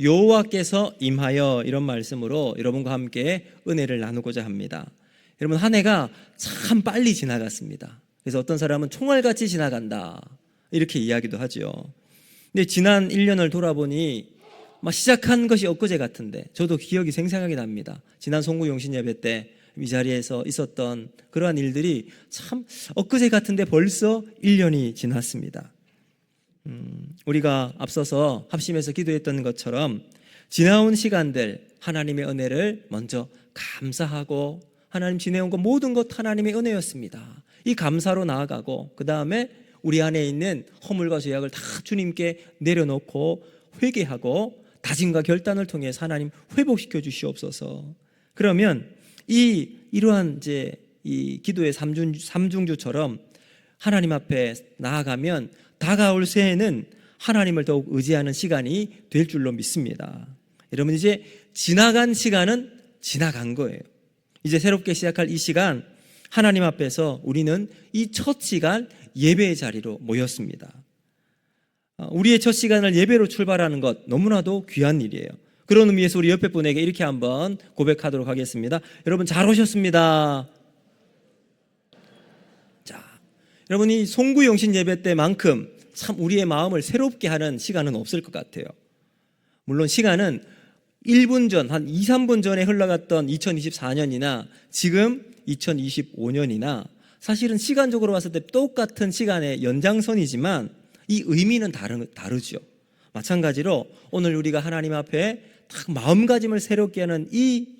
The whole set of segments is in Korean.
여호와께서 임하여 이런 말씀으로 여러분과 함께 은혜를 나누고자 합니다. 여러분 한 해가 참 빨리 지나갔습니다. 그래서 어떤 사람은 총알같이 지나간다 이렇게 이야기도 하죠. 근데 지난 1년을 돌아보니 막 시작한 것이 엊그제 같은데 저도 기억이 생생하게 납니다. 지난 송구 용신 예배 때 이 자리에서 있었던 그러한 일들이 참 엊그제 같은데 벌써 1년이 지났습니다. 음, 우리가 앞서서 합심해서 기도했던 것처럼 지나온 시간들 하나님의 은혜를 먼저 감사하고 하나님 지내온 것 모든 것 하나님의 은혜였습니다. 이 감사로 나아가고 그 다음에 우리 안에 있는 허물과 죄악을 다 주님께 내려놓고 회개하고 다짐과 결단을 통해서 하나님 회복시켜 주시옵소서. 그러면 이 이러한 이제 이 기도의 삼중 삼중주처럼 하나님 앞에 나아가면 다가올 새해는 하나님을 더욱 의지하는 시간이 될 줄로 믿습니다. 여러분 이제 지나간 시간은 지나간 거예요. 이제 새롭게 시작할 이 시간 하나님 앞에서 우리는 이 첫 시간 예배의 자리로 모였습니다. 어, 우리의 첫 시간을 예배로 출발하는 것 너무나도 귀한 일이에요. 그런 의미에서 우리 옆에 분에게 이렇게 한번 고백하도록 하겠습니다. 여러분 잘 오셨습니다. 자, 여러분 이 송구영신 예배 때만큼 참 우리의 마음을 새롭게 하는 시간은 없을 것 같아요. 물론 시간은 1분 전, 한 2, 3분 전에 흘러갔던 2024년이나 지금 2025년이나 사실은 시간적으로 봤을 때 똑같은 시간의 연장선이지만 이 의미는 다르, 다르죠. 마찬가지로 오늘 우리가 하나님 앞에 딱 마음가짐을 새롭게 하는 이 가-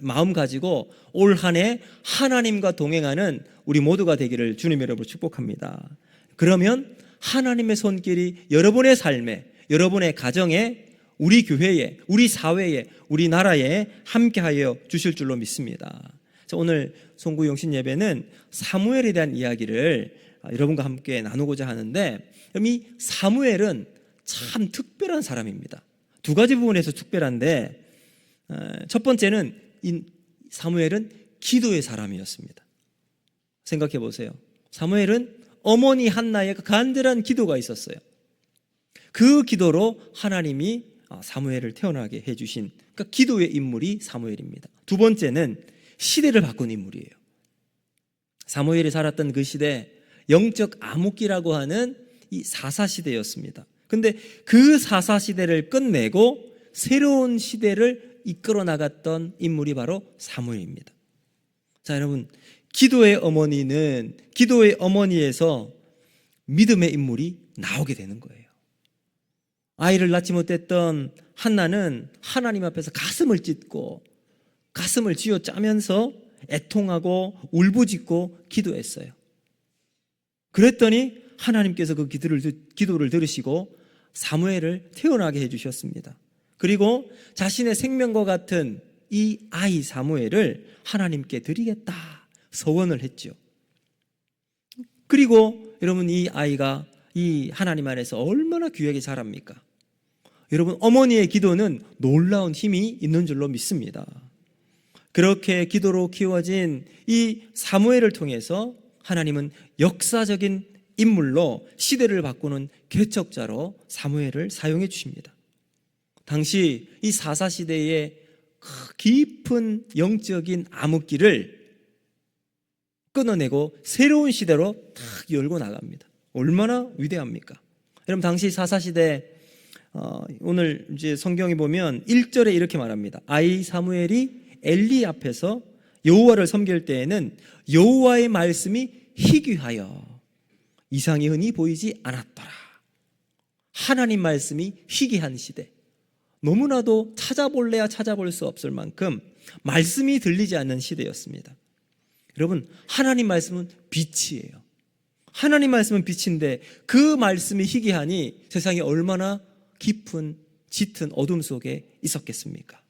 마음 가지고 올 한 해 하나님과 동행하는 우리 모두가 되기를 주님 여러분 축복합니다. 그러면 하나님의 손길이 여러분의 삶에, 여러분의 가정에, 우리 교회에, 우리 사회에, 우리 나라에 함께하여 주실 줄로 믿습니다. 자, 오늘 송구 영신 예배는 사무엘에 대한 이야기를 아, 여러분과 함께 나누고자 하는데 이 사무엘은 참 특별한 사람입니다. 두 가지 부분에서 특별한데 어, 첫 번째는 이 사무엘은 기도의 사람이었습니다. 생각해 보세요. 사무엘은 어머니 한나의 그 간절한 기도가 있었어요. 그 기도로 하나님이 아, 사무엘을 태어나게 해주신 그러니까 기도의 인물이 사무엘입니다. 두 번째는 시대를 바꾼 인물이에요. 사무엘이 살았던 그 시대 영적 암흑기라고 하는 이 사사 시대였습니다. 근데 그 사사 시대를 끝내고 새로운 시대를 이끌어 나갔던 인물이 바로 사무엘입니다. 자, 여러분, 기도의 어머니는 기도의 어머니에서 믿음의 인물이 나오게 되는 거예요. 아이를 낳지 못했던 한나는 하나님 앞에서 가슴을 찢고 가슴을 쥐어 짜면서 애통하고 울부짖고 기도했어요. 그랬더니 하나님께서 그 기도를, 기도를 들으시고 사무엘을 태어나게 해주셨습니다. 그리고 자신의 생명과 같은 이 아이 사무엘을 하나님께 드리겠다 서원을 했죠. 그리고 여러분 이 아이가 이 하나님 안에서 얼마나 귀하게 자랍니까? 여러분 어머니의 기도는 놀라운 힘이 있는 줄로 믿습니다. 그렇게 기도로 키워진 이 사무엘을 통해서 하나님은 역사적인 인물로 시대를 바꾸는 개척자로 사무엘을 사용해 주십니다. 당시 이 사사 시대의 그 깊은 영적인 암흑기를 끊어내고 새로운 시대로 탁 열고 나갑니다. 얼마나 위대합니까? 여러분 당시 사사 시대 어, 오늘 이제 성경에 보면 1절에 이렇게 말합니다. 아이 사무엘이 엘리 앞에서 여호와를 섬길 때에는 여호와의 말씀이 희귀하여 이상이 흔히 보이지 않았더라. 하나님 말씀이 희귀한 시대. 너무나도 찾아볼래야 찾아볼 수 없을 만큼 말씀이 들리지 않는 시대였습니다. 여러분, 하나님 말씀은 빛이에요. 하나님 말씀은 빛인데 그 말씀이 희귀하니 세상이 얼마나 깊은 짙은 어둠 속에 있었겠습니까?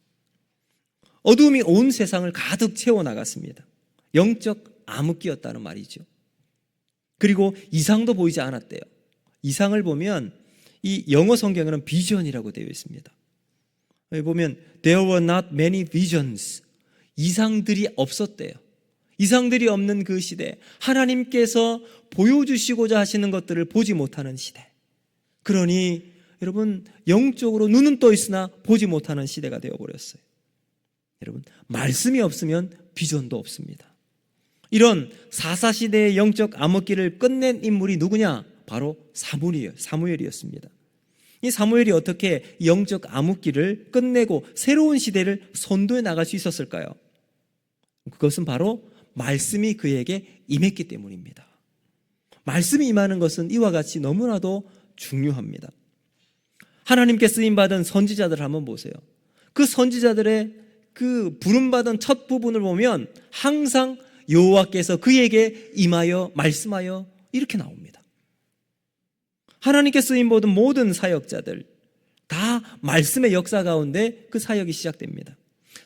어둠이 온 세상을 가득 채워 나갔습니다. 영적 암흑기였다는 말이죠. 그리고 이상도 보이지 않았대요. 이상을 보면 이 영어 성경에는 비전이라고 되어 있습니다. 여기 보면 there were not many visions. 이상들이 없었대요. 이상들이 없는 그 시대, 하나님께서 보여주시고자 하시는 것들을 보지 못하는 시대. 그러니 여러분 영적으로 눈은 떠 있으나 보지 못하는 시대가 되어 버렸어요. 여러분 말씀이 없으면 비전도 없습니다. 이런 사사 시대의 영적 암흑기를 끝낸 인물이 누구냐? 바로 사무엘이에요. 사무엘이었습니다. 이 사무엘이 어떻게 영적 암흑기를 끝내고 새로운 시대를 선도해 나갈 수 있었을까요? 그것은 바로 말씀이 그에게 임했기 때문입니다. 말씀이 임하는 것은 이와 같이 너무나도 중요합니다. 하나님께 쓰임 받은 선지자들 한번 보세요. 그 선지자들의 그 부름 받은 첫 부분을 보면 항상 여호와께서 그에게 임하여 말씀하여 이렇게 나옵니다. 하나님께 쓰임 받은 모든 사역자들 다 말씀의 역사 가운데 그 사역이 시작됩니다.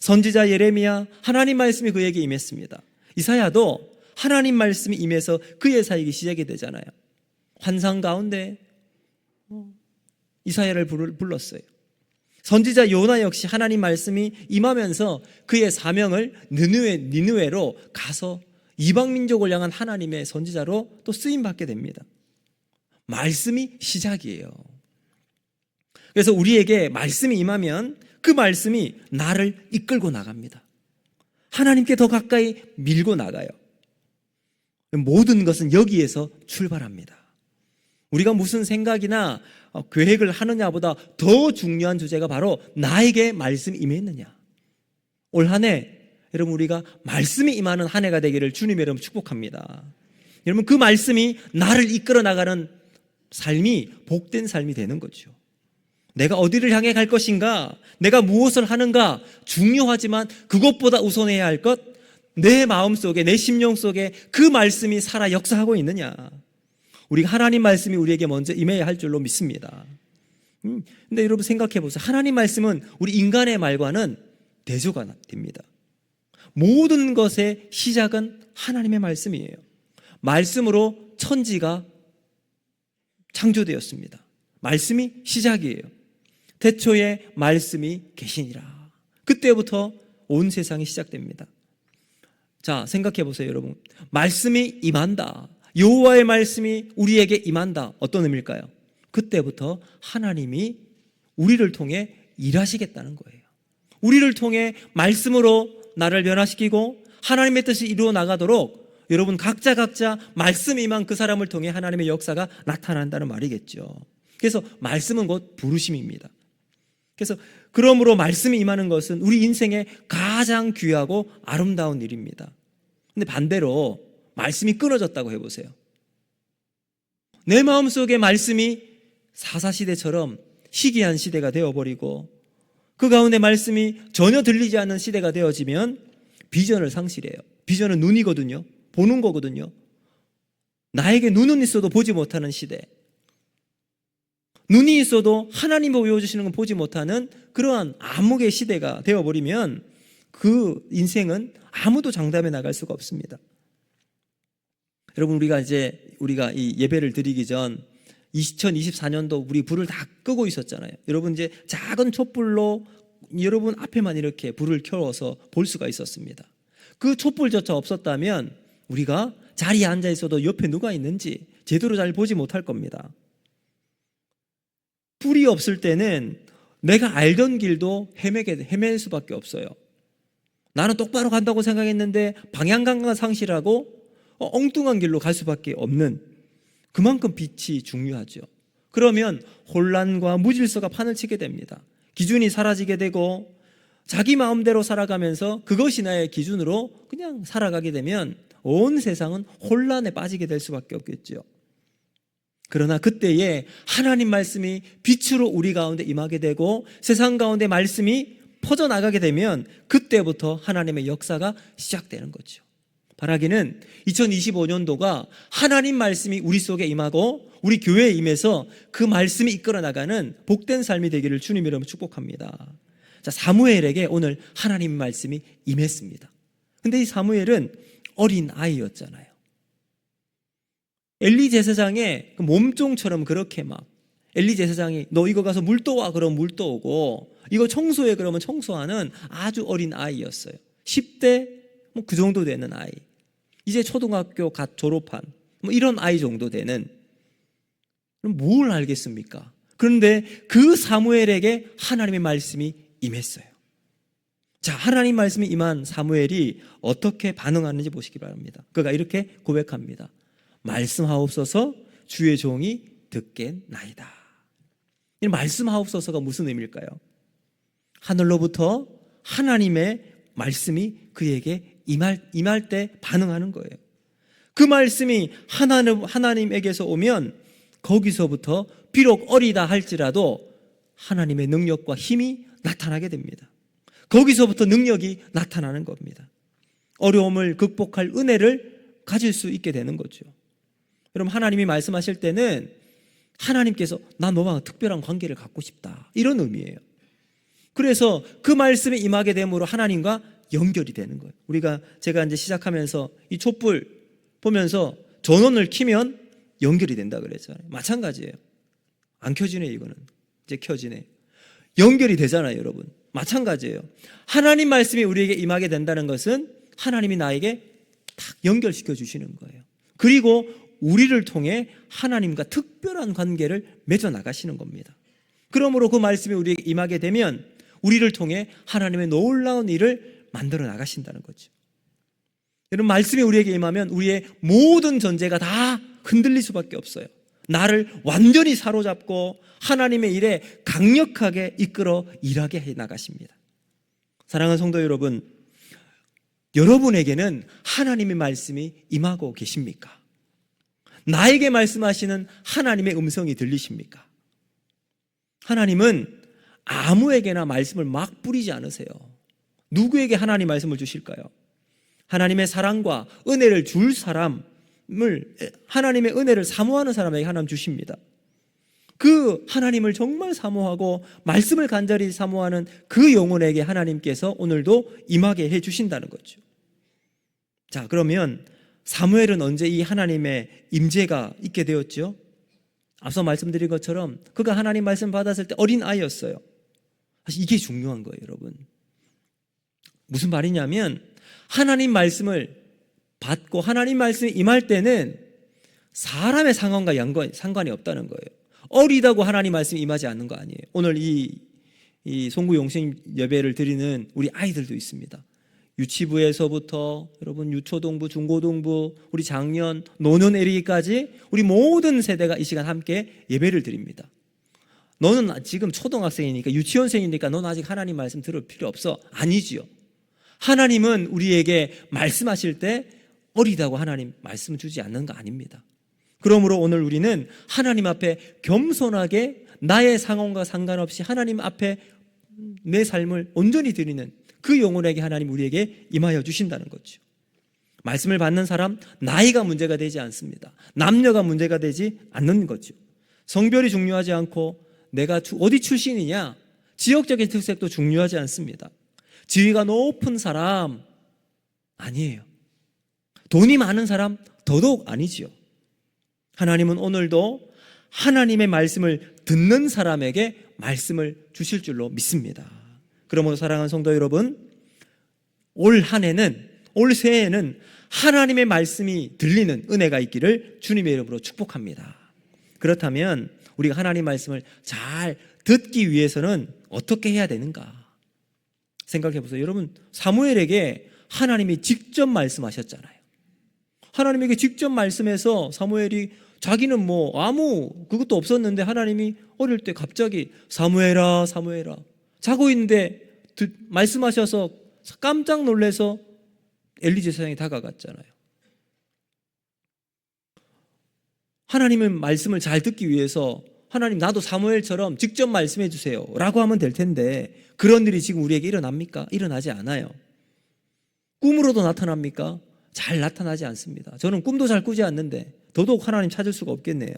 선지자 예레미야 하나님 말씀이 그에게 임했습니다. 이사야도 하나님 말씀이 임해서 그의 사역이 시작이 되잖아요. 환상 가운데 이사야를 불렀어요. 선지자 요나 역시 하나님 말씀이 임하면서 그의 사명을 느누에 니누에로 가서 이방 민족을 향한 하나님의 선지자로 또 쓰임 받게 됩니다. 말씀이 시작이에요. 그래서 우리에게 말씀이 임하면 그 말씀이 나를 이끌고 나갑니다. 하나님께 더 가까이 밀고 나가요. 모든 것은 여기에서 출발합니다. 우리가 무슨 생각이나 어, 계획을 하느냐보다 더 중요한 주제가 바로 나에게 말씀이 임했느냐. 올 한 해 여러분 우리가 말씀이 임하는 한 해가 되기를 주님 여러분 축복합니다. 여러분 그 말씀이 나를 이끌어 나가는 삶이 복된 삶이 되는 거죠. 내가 어디를 향해 갈 것인가? 내가 무엇을 하는가? 중요하지만 그것보다 우선해야 할 것, 내 마음 속에, 내 심령 속에 그 말씀이 살아 역사하고 있느냐? 우리가 하나님 말씀이 우리에게 먼저 임해야 할 줄로 믿습니다. 음, 근데 여러분 생각해 보세요. 하나님 말씀은 우리 인간의 말과는 대조가 됩니다. 모든 것의 시작은 하나님의 말씀이에요. 말씀으로 천지가 창조되었습니다. 말씀이 시작이에요. 태초에 말씀이 계시니라. 그때부터 온 세상이 시작됩니다. 자, 생각해 보세요, 여러분. 말씀이 임한다. 여호와의 말씀이 우리에게 임한다. 어떤 의미일까요? 그때부터 하나님이 우리를 통해 일하시겠다는 거예요. 우리를 통해 말씀으로 나를 변화시키고 하나님의 뜻이 이루어 나가도록 여러분 각자 각자 말씀 임한 그 사람을 통해 하나님의 역사가 나타난다는 말이겠죠. 그래서 말씀은 곧 부르심입니다. 그래서 그러므로 말씀이 임하는 것은 우리 인생의 가장 귀하고 아름다운 일입니다. 근데 반대로 말씀이 끊어졌다고 해보세요. 내 마음속에 말씀이 사사시대처럼 희귀한 시대가 되어버리고 그 가운데 말씀이 전혀 들리지 않는 시대가 되어지면 비전을 상실해요. 비전은 눈이거든요. 보는 거거든요. 나에게 눈은 있어도 보지 못하는 시대. 눈이 있어도 하나님이 보여주시는 건 보지 못하는 그러한 암흑의 시대가 되어버리면 그 인생은 아무도 장담해 나갈 수가 없습니다. 여러분 우리가 이제 우리가 이 예배를 드리기 전 2024년도 우리 불을 다 끄고 있었잖아요. 여러분 이제 작은 촛불로 여러분 앞에만 이렇게 불을 켜서 볼 수가 있었습니다. 그 촛불조차 없었다면 우리가 자리에 앉아 있어도 옆에 누가 있는지 제대로 잘 보지 못할 겁니다. 불이 없을 때는 내가 알던 길도 헤매게 헤맬 수밖에 없어요. 나는 똑바로 간다고 생각했는데 방향감과 상실하고 어, 엉뚱한 길로 갈 수밖에 없는 그만큼 빛이 중요하죠. 그러면 혼란과 무질서가 판을 치게 됩니다. 기준이 사라지게 되고 자기 마음대로 살아가면서 그것이 나의 기준으로 그냥 살아가게 되면 온 세상은 혼란에 빠지게 될 수밖에 없겠죠. 그러나 그때에 하나님 말씀이 빛으로 우리 가운데 임하게 되고 세상 가운데 말씀이 퍼져나가게 되면 그때부터 하나님의 역사가 시작되는 거죠. 바라기는 2025년도가 하나님 말씀이 우리 속에 임하고 우리 교회에 임해서 그 말씀이 이끌어 나가는 복된 삶이 되기를 주님 이름으로 축복합니다. 자, 사무엘에게 오늘 하나님 말씀이 임했습니다. 근데 이 사무엘은 어린 아이였잖아요. 엘리 제사장의 그 몸종처럼 그렇게 막 엘리 제사장이 너 이거 가서 물 떠와 그럼 물 떠오고 이거 청소해 그러면 청소하는 아주 어린 아이였어요. 10대 뭐 그 정도 되는 아이. 이제 초등학교 갓 졸업한 뭐 이런 아이 정도 되는 그럼 뭘 알겠습니까? 그런데 그 사무엘에게 하나님의 말씀이 임했어요. 자, 하나님 말씀이 임한 사무엘이 어떻게 반응하는지 보시기 바랍니다. 그가 이렇게 고백합니다. 말씀하옵소서 주의 종이 듣겠나이다. 이 말씀하옵소서가 무슨 의미일까요? 하늘로부터 하나님의 말씀이 그에게 임할, 임할 때 반응하는 거예요. 그 말씀이 하나님, 하나님에게서 오면 거기서부터 비록 어리다 할지라도 하나님의 능력과 힘이 나타나게 됩니다. 거기서부터 능력이 나타나는 겁니다. 어려움을 극복할 은혜를 가질 수 있게 되는 거죠. 여러분, 하나님이 말씀하실 때는 하나님께서 나 너와 특별한 관계를 갖고 싶다. 이런 의미예요. 그래서 그 말씀에 임하게 됨으로 하나님과 연결이 되는 거예요. 우리가 제가 이제 시작하면서 이 촛불 보면서 전원을 키면 연결이 된다 그랬잖아요. 마찬가지예요. 안 켜지네 이거는. 이제 켜지네. 연결이 되잖아요, 여러분. 마찬가지예요. 하나님 말씀이 우리에게 임하게 된다는 것은 하나님이 나에게 딱 연결시켜 주시는 거예요. 그리고 우리를 통해 하나님과 특별한 관계를 맺어 나가시는 겁니다. 그러므로 그 말씀이 우리에게 임하게 되면 우리를 통해 하나님의 놀라운 일을 만들어 나가신다는 거죠. 여러분 말씀이 우리에게 임하면 우리의 모든 전제가 다 흔들릴 수밖에 없어요. 나를 완전히 사로잡고 하나님의 일에 강력하게 이끌어 일하게 해 나가십니다. 사랑하는 성도 여러분, 여러분에게는 하나님의 말씀이 임하고 계십니까? 나에게 말씀하시는 하나님의 음성이 들리십니까? 하나님은 아무에게나 말씀을 막 뿌리지 않으세요. 누구에게 하나님 말씀을 주실까요? 하나님의 사랑과 은혜를 줄 사람 을 하나님의 은혜를 사모하는 사람에게 하나님 주십니다. 그 하나님을 정말 사모하고 말씀을 간절히 사모하는 그 영혼에게 하나님께서 오늘도 임하게 해 주신다는 거죠. 자, 그러면 사무엘은 언제 이 하나님의 임재가 있게 되었죠? 앞서 말씀드린 것처럼 그가 하나님 말씀 받았을 때 어린 아이였어요. 사실 이게 중요한 거예요, 여러분. 무슨 말이냐면 하나님 말씀을 받고 하나님 말씀이 임할 때는 사람의 상황과 연관, 상관이 없다는 거예요. 어리다고 하나님 말씀이 임하지 않는 거 아니에요. 오늘 이, 이 송구 용신 예배를 드리는 우리 아이들도 있습니다. 유치부에서부터 여러분 유초동부, 중고동부, 우리 작년, 노년 에리기까지 우리 모든 세대가 이 시간 함께 예배를 드립니다. 너는 지금 초등학생이니까 유치원생이니까 너는 아직 하나님 말씀 들을 필요 없어. 아니지요. 하나님은 우리에게 말씀하실 때 어리다고 하나님 말씀 주지 않는 거 아닙니다. 그러므로 오늘 우리는 하나님 앞에 겸손하게 나의 상황과 상관없이 하나님 앞에 내 삶을 온전히 드리는 그 영혼에게 하나님 우리에게 임하여 주신다는 거죠. 말씀을 받는 사람 나이가 문제가 되지 않습니다. 남녀가 문제가 되지 않는 거죠. 성별이 중요하지 않고 내가 어디 출신이냐 지역적인 특색도 중요하지 않습니다. 지위가 높은 사람 아니에요. 돈이 많은 사람 더더욱 아니지요. 하나님은 오늘도 하나님의 말씀을 듣는 사람에게 말씀을 주실 줄로 믿습니다. 그러므로 사랑하는 성도 여러분, 올 한 해는 올 새해에는 하나님의 말씀이 들리는 은혜가 있기를 주님의 이름으로 축복합니다. 그렇다면 우리가 하나님 말씀을 잘 듣기 위해서는 어떻게 해야 되는가? 생각해 보세요. 여러분, 사무엘에게 하나님이 직접 말씀하셨잖아요. 하나님에게 직접 말씀해서 사무엘이 자기는 뭐 아무 그것도 없었는데 하나님이 어릴 때 갑자기 사무엘아 사무엘아 자고 있는데 말씀하셔서 깜짝 놀래서 엘리 제 사장이 다가갔잖아요. 하나님의 말씀을 잘 듣기 위해서 하나님 나도 사무엘처럼 직접 말씀해 주세요 라고 하면 될 텐데 그런 일이 지금 우리에게 일어납니까? 일어나지 않아요. 꿈으로도 나타납니까? 잘 나타나지 않습니다. 저는 꿈도 잘 꾸지 않는데 더더욱 하나님 찾을 수가 없겠네요.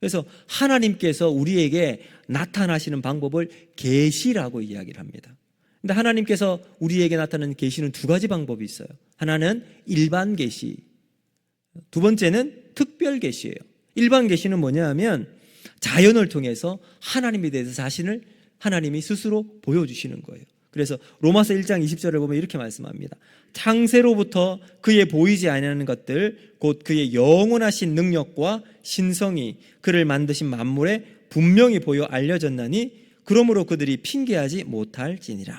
그래서 하나님께서 우리에게 나타나시는 방법을 계시라고 이야기를 합니다. 근데 하나님께서 우리에게 나타나는 계시는 두 가지 방법이 있어요. 하나는 일반 계시. 두 번째는 특별 계시예요. 일반 계시는 뭐냐 하면 자연을 통해서 하나님에 대해서 자신을 하나님이 스스로 보여주시는 거예요. 그래서 로마서 1장 20절을 보면 이렇게 말씀합니다. 창세로부터 그의 보이지 아니하는 것들 곧 그의 영원하신 능력과 신성이 그를 만드신 만물에 분명히 보여 알려졌나니 그러므로 그들이 핑계하지 못할지니라.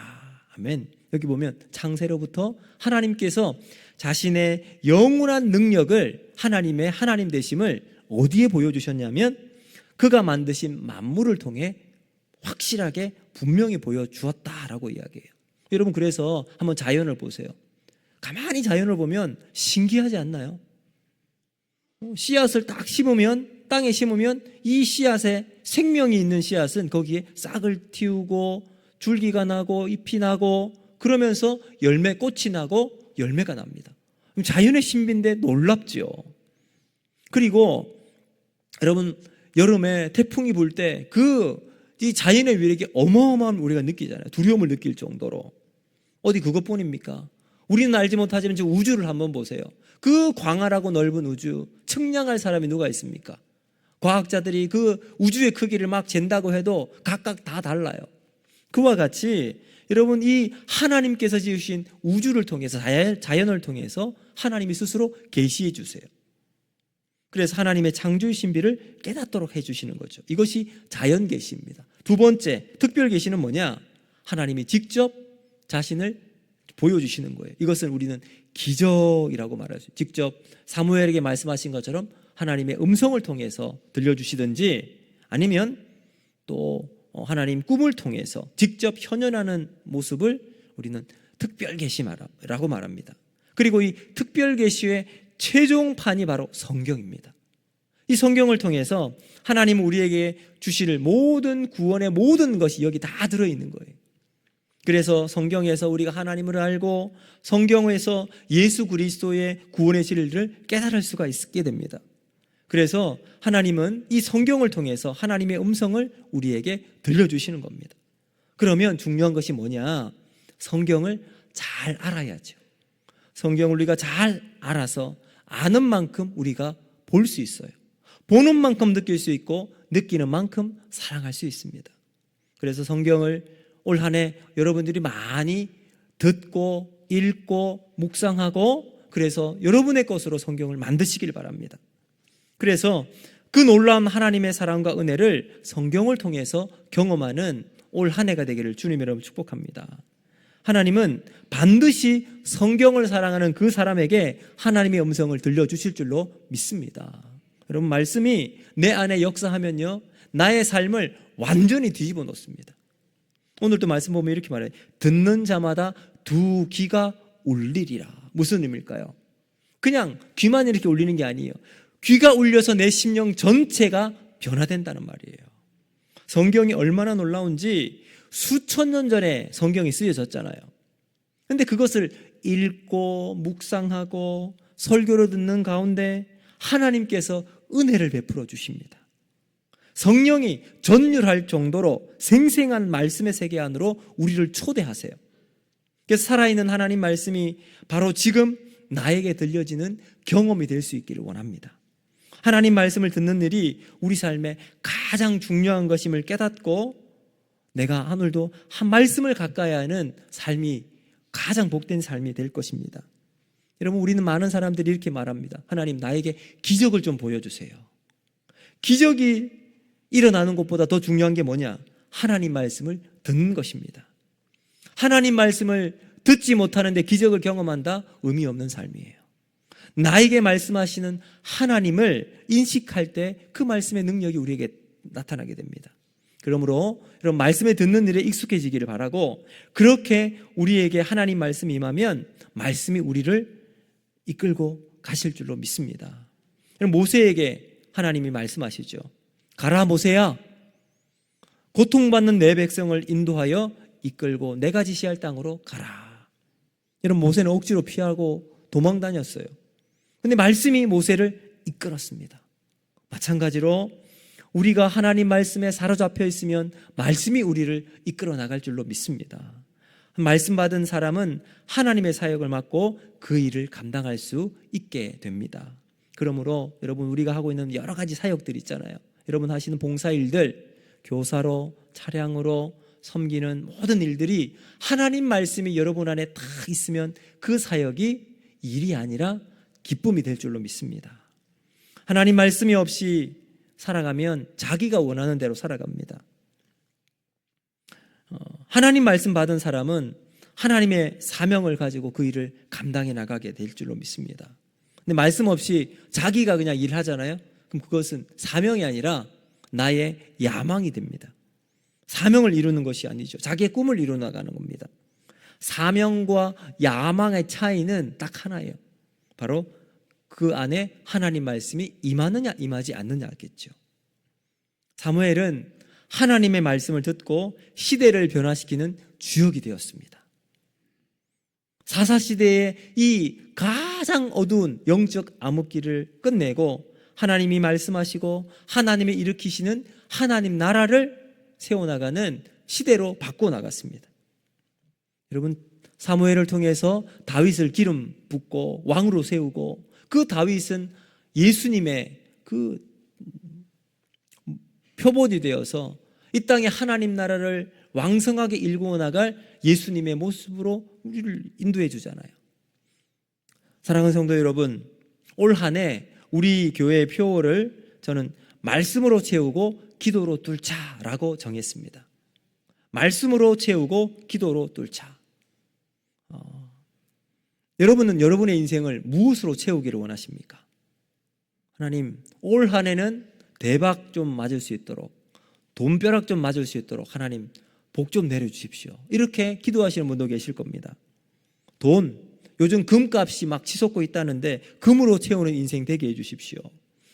아멘. 여기 보면 창세로부터 하나님께서 자신의 영원한 능력을 하나님의 하나님 되심을 어디에 보여주셨냐면 그가 만드신 만물을 통해 확실하게 분명히 보여주었다라고 이야기해요. 여러분 그래서 한번 자연을 보세요. 가만히 자연을 보면 신기하지 않나요? 어, 씨앗을 딱 심으면 땅에 심으면 이 씨앗에 생명이 있는 씨앗은 거기에 싹을 틔우고 줄기가 나고 잎이 나고 그러면서 열매 꽃이 나고 열매가 납니다. 자연의 신비인데 놀랍죠. 그리고 여러분 여름에 태풍이 불 때 그 이 자연의 위력이 어마어마한 우리가 느끼잖아요. 두려움을 느낄 정도로 어디 그것뿐입니까? 우리는 알지 못하지만 지금 우주를 한번 보세요. 그 광활하고 넓은 우주 측량할 사람이 누가 있습니까? 과학자들이 그 우주의 크기를 막 잰다고 해도 각각 다 달라요. 그와 같이 여러분 이 하나님께서 지으신 우주를 통해서 자연, 자연을 통해서 하나님이 스스로 계시해 주세요. 그래서 하나님의 창조의 신비를 깨닫도록 해 주시는 거죠. 이것이 자연 계시입니다. 두 번째 특별 계시는 뭐냐? 하나님이 직접 자신을 보여주시는 거예요. 이것은 우리는 기적이라고 말하죠. 직접 사무엘에게 말씀하신 것처럼 하나님의 음성을 통해서 들려주시든지 아니면 또 어, 하나님 꿈을 통해서 직접 현현하는 모습을 우리는 특별 계시라고 말합니다. 그리고 이 특별 계시의 최종판이 바로 성경입니다. 이 성경을 통해서 하나님은 우리에게 주실 모든 구원의 모든 것이 여기 다 들어 있는 거예요. 그래서 성경에서 우리가 하나님을 알고 성경에서 예수 그리스도의 구원의 진리를 깨달을 수가 있게 됩니다. 그래서 하나님은 이 성경을 통해서 하나님의 음성을 우리에게 들려주시는 겁니다. 그러면 중요한 것이 뭐냐? 성경을 잘 알아야죠. 성경을 우리가 잘 알아서 아는 만큼 우리가 볼 수 있어요. 보는 만큼 느낄 수 있고 느끼는 만큼 사랑할 수 있습니다. 그래서 성경을 올 한 해 여러분들이 많이 듣고 읽고 묵상하고 그래서 여러분의 것으로 성경을 만드시길 바랍니다. 그래서 그 놀라운 하나님의 사랑과 은혜를 성경을 통해서 경험하는 올 한 해가 되기를 주님 여러분 축복합니다. 하나님은 반드시 성경을 사랑하는 그 사람에게 하나님의 음성을 들려주실 줄로 믿습니다. 여러분, 말씀이 내 안에 역사하면요, 나의 삶을 완전히 뒤집어 놓습니다. 오늘도 말씀 보면 이렇게 말해요. 듣는 자마다 두 귀가 울리리라. 무슨 의미일까요? 그냥 귀만 이렇게 울리는 게 아니에요. 귀가 울려서 내 심령 전체가 변화된다는 말이에요. 성경이 얼마나 놀라운지 수천 년 전에 성경이 쓰여졌잖아요. 근데 그것을 읽고 묵상하고 설교를 듣는 가운데 하나님께서 은혜를 베풀어 주십니다. 성령이 전율할 정도로 생생한 말씀의 세계 안으로 우리를 초대하세요. 그래서 살아있는 하나님 말씀이 바로 지금 나에게 들려지는 경험이 될 수 있기를 원합니다. 하나님 말씀을 듣는 일이 우리 삶에 가장 중요한 것임을 깨닫고 내가 하늘도 한 말씀을 가까이 하는 삶이 가장 복된 삶이 될 것입니다. 여러분, 우리는 많은 사람들이 이렇게 말합니다. 하나님, 나에게 기적을 좀 보여주세요. 기적이 일어나는 것보다 더 중요한 게 뭐냐? 하나님 말씀을 듣는 것입니다. 하나님 말씀을 듣지 못하는데 기적을 경험한다? 의미 없는 삶이에요. 나에게 말씀하시는 하나님을 인식할 때 그 말씀의 능력이 우리에게 나타나게 됩니다. 그러므로 여러분 말씀에 듣는 일에 익숙해지기를 바라고 그렇게 우리에게 하나님 말씀이 임하면 말씀이 우리를 이끌고 가실 줄로 믿습니다. 모세에게 하나님이 말씀하시죠. 가라 모세야. 고통받는 내 백성을 인도하여 이끌고 내가 지시할 땅으로 가라. 여러분 모세는 억지로 피하고 도망 다녔어요. 근데 말씀이 모세를 이끌었습니다. 마찬가지로 우리가 하나님 말씀에 사로잡혀 있으면 말씀이 우리를 이끌어 나갈 줄로 믿습니다. 말씀 받은 사람은 하나님의 사역을 맡고 그 일을 감당할 수 있게 됩니다. 그러므로 여러분 우리가 하고 있는 여러 가지 사역들 있잖아요. 여러분 하시는 봉사일들, 교사로, 차량으로 섬기는 모든 일들이 하나님 말씀이 여러분 안에 다 있으면 그 사역이 일이 아니라 기쁨이 될 줄로 믿습니다. 하나님 말씀이 없이 살아가면 자기가 원하는 대로 살아갑니다. 어, 하나님 말씀 받은 사람은 하나님의 사명을 가지고 그 일을 감당해 나가게 될 줄로 믿습니다. 근데 말씀 없이 자기가 그냥 일하잖아요. 그럼 그것은 사명이 아니라 나의 야망이 됩니다. 사명을 이루는 것이 아니죠. 자기의 꿈을 이루어 나가는 겁니다. 사명과 야망의 차이는 딱 하나예요. 바로 그 안에 하나님 말씀이 임하느냐 임하지 않느냐겠죠. 사무엘은 하나님의 말씀을 듣고 시대를 변화시키는 주역이 되었습니다. 사사 시대의 이 가장 어두운 영적 암흑기를 끝내고 하나님이 말씀하시고 하나님이 일으키시는 하나님 나라를 세워나가는 시대로 바꿔 나갔습니다. 여러분 사무엘을 통해서 다윗을 기름 붓고 왕으로 세우고 그 다윗은 예수님의 그 표본이 되어서 이 땅에 하나님 나라를 왕성하게 일구어 나갈 예수님의 모습으로 우리를 인도해 주잖아요. 사랑하는 성도 여러분, 올 한 해 우리 교회의 표어를 저는 말씀으로 채우고 기도로 뚫자라고 정했습니다. 말씀으로 채우고 기도로 뚫자. 어, 여러분은 여러분의 인생을 무엇으로 채우기를 원하십니까? 하나님, 올 한 해는 대박 좀 맞을 수 있도록, 돈벼락 좀 맞을 수 있도록 하나님 복 좀 내려주십시오. 이렇게 기도하시는 분도 계실 겁니다. 돈, 요즘 금값이 막 치솟고 있다는데 금으로 채우는 인생 되게 해주십시오.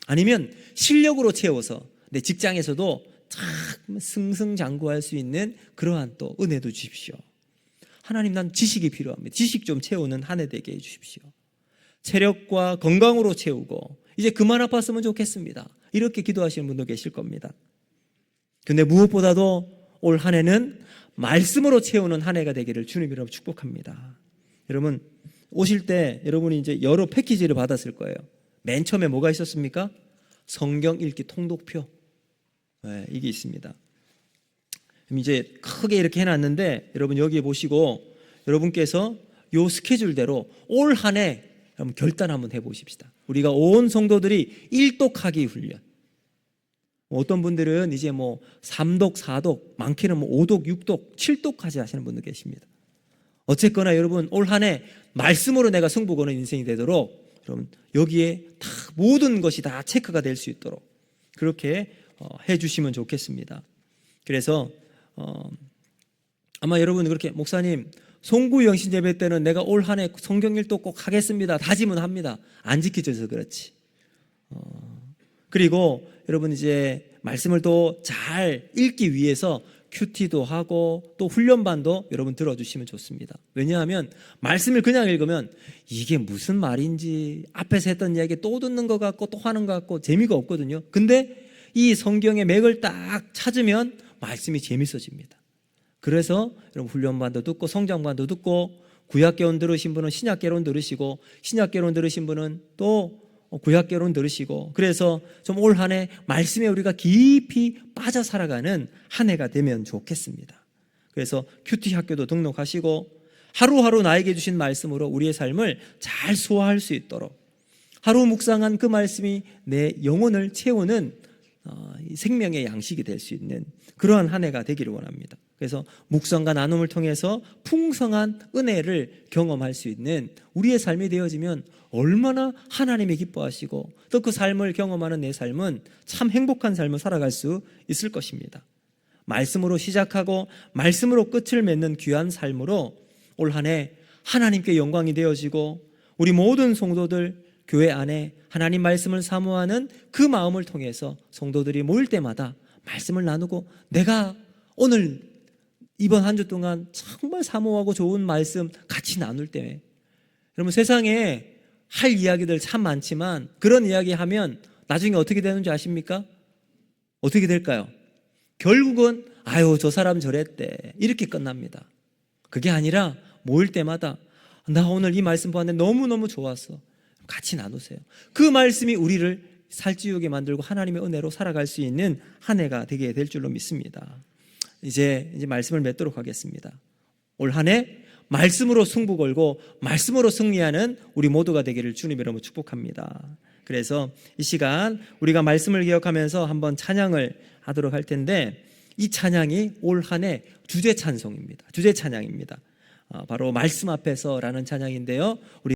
아니면 실력으로 채워서 내 직장에서도 참 승승장구할 수 있는 그러한 또 은혜도 주십시오. 하나님 난 지식이 필요합니다. 지식 좀 채우는 한 해 되게 해주십시오. 체력과 건강으로 채우고 이제 그만 아팠으면 좋겠습니다. 이렇게 기도하시는 분도 계실 겁니다. 근데 무엇보다도 올 한 해는 말씀으로 채우는 한 해가 되기를 주님 이름 축복합니다. 여러분 오실 때 여러분이 이제 여러 패키지를 받았을 거예요. 맨 처음에 뭐가 있었습니까? 성경 읽기 통독표. 네, 이게 있습니다. 이제 크게 이렇게 해놨는데 여러분 여기 보시고 여러분께서 요 스케줄대로 올 한 해 결단 한번 해보십시다. 우리가 온 성도들이 일독하기 훈련. 어떤 분들은 이제 뭐 3독, 4독, 많게는 뭐 5독, 6독, 7독까지 하시는 분도 계십니다. 어쨌거나 여러분 올 한 해 말씀으로 내가 승부 거는 인생이 되도록 여러분 여기에 다 모든 것이 다 체크가 될 수 있도록 그렇게 어, 해 주시면 좋겠습니다. 그래서 어, 아마 여러분 그렇게 목사님 송구 영신 예배 때는 내가 올 한 해 성경 일도 꼭 하겠습니다. 다짐은 합니다. 안 지켜져서 그렇지. 어, 그리고 여러분 이제 말씀을 또 잘 읽기 위해서 큐티도 하고 또 훈련반도 여러분 들어주시면 좋습니다. 왜냐하면 말씀을 그냥 읽으면 이게 무슨 말인지 앞에서 했던 이야기 또 듣는 것 같고 또 하는 것 같고 재미가 없거든요. 근데 이 성경의 맥을 딱 찾으면 말씀이 재밌어집니다. 그래서 여러분 훈련반도 듣고 성장반도 듣고 구약개론 들으신 분은 신약개론 들으시고 신약개론 들으신 분은 또 구약개론 들으시고 그래서 좀 올 한 해 말씀에 우리가 깊이 빠져 살아가는 한 해가 되면 좋겠습니다. 그래서 큐티 학교도 등록하시고 하루하루 나에게 주신 말씀으로 우리의 삶을 잘 소화할 수 있도록 하루 묵상한 그 말씀이 내 영혼을 채우는 어, 생명의 양식이 될 수 있는 그러한 한 해가 되기를 원합니다. 그래서 묵상과 나눔을 통해서 풍성한 은혜를 경험할 수 있는 우리의 삶이 되어지면 얼마나 하나님이 기뻐하시고 또 그 삶을 경험하는 내 삶은 참 행복한 삶을 살아갈 수 있을 것입니다. 말씀으로 시작하고 말씀으로 끝을 맺는 귀한 삶으로 올 한 해 하나님께 영광이 되어지고 우리 모든 성도들 교회 안에 하나님 말씀을 사모하는 그 마음을 통해서 성도들이 모일 때마다 말씀을 나누고 내가 오늘 이번 한 주 동안 정말 사모하고 좋은 말씀 같이 나눌 때 여러분 세상에 할 이야기들 참 많지만 그런 이야기 하면 나중에 어떻게 되는지 아십니까? 어떻게 될까요? 결국은 아유 저 사람 저랬대 이렇게 끝납니다. 그게 아니라 모일 때마다 나 오늘 이 말씀 보았는데 너무너무 좋았어. 같이 나누세요. 그 말씀이 우리를 살찌우게 만들고 하나님의 은혜로 살아갈 수 있는 한 해가 되게 될 줄로 믿습니다. 이제 이제 말씀을 맺도록 하겠습니다. 올 한 해 말씀으로 승부 걸고 말씀으로 승리하는 우리 모두가 되기를 주님 이름으로 축복합니다. 그래서 이 시간 우리가 말씀을 기억하면서 한번 찬양을 하도록 할 텐데 이 찬양이 올 한 해 주제 찬송입니다. 주제 찬양입니다. 아, 바로 말씀 앞에서라는 찬양인데요. 우리